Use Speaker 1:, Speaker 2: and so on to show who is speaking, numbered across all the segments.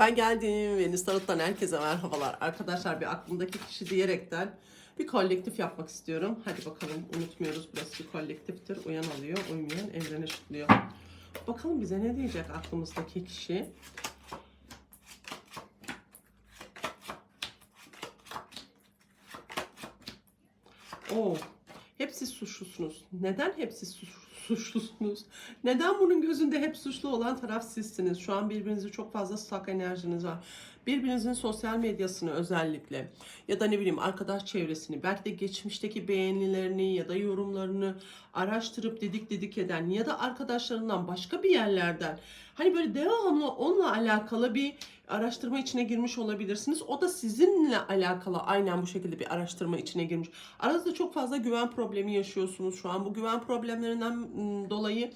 Speaker 1: Ben geldim. Venüs Tarot'tan herkese merhabalar. Arkadaşlar bir aklımdaki kişi diyerekten bir kolektif yapmak istiyorum. Hadi bakalım unutmuyoruz burası bir kolektiftir. Uyan alıyor, uymayan evrene şutluyor. Bakalım bize ne diyecek aklımızdaki kişi. Oo, hepsi suçlusunuz. Neden hepsi suç- suçlusunuz? Neden bunun gözünde hep suçlu olan taraf sizsiniz? Şu an birbirinizi çok fazla sak enerjiniz var. Birbirinizin sosyal medyasını özellikle ya da ne bileyim arkadaş çevresini belki de geçmişteki beğenilerini ya da yorumlarını araştırıp didik didik eden ya da arkadaşlarından başka bir yerlerden hani böyle devamlı onunla alakalı bir araştırma içine girmiş olabilirsiniz. O da sizinle alakalı aynen bu şekilde bir araştırma içine girmiş. Aranızda çok fazla güven problemi yaşıyorsunuz şu an. Bu güven problemlerinden dolayı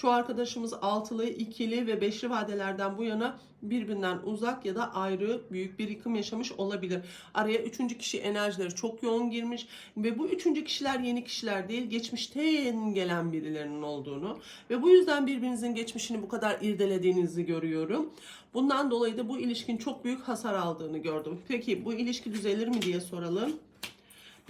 Speaker 1: çoğu arkadaşımız altılı, ikili ve beşli vadelerden bu yana birbirinden uzak ya da ayrı büyük bir yıkım yaşamış olabilir. Araya üçüncü kişi enerjileri çok yoğun girmiş ve bu üçüncü kişiler yeni kişiler değil, geçmişten gelen birilerinin olduğunu ve bu yüzden birbirinizin geçmişini bu kadar irdelediğinizi görüyorum. Bundan dolayı da bu ilişkin çok büyük hasar aldığını gördüm. Peki bu ilişki düzelir mi diye soralım.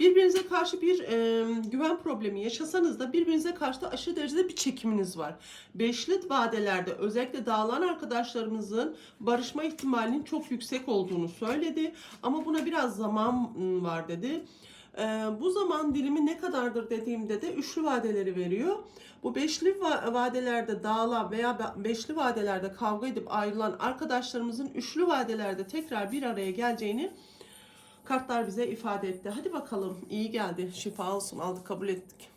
Speaker 1: Birbirinize karşı bir e, güven problemi yaşasanız da birbirinize karşı da aşırı derecede bir çekiminiz var. Beşli vadelerde özellikle dağılan arkadaşlarımızın barışma ihtimalinin çok yüksek olduğunu söyledi. Ama buna biraz zaman var dedi. E, bu zaman dilimi ne kadardır dediğimde de üçlü vadeleri veriyor. Bu beşli va- vadelerde dağılan veya be- beşli vadelerde kavga edip ayrılan arkadaşlarımızın üçlü vadelerde tekrar bir araya geleceğini kartlar bize ifade etti. Hadi bakalım iyi geldi. Şifa olsun aldık kabul ettik.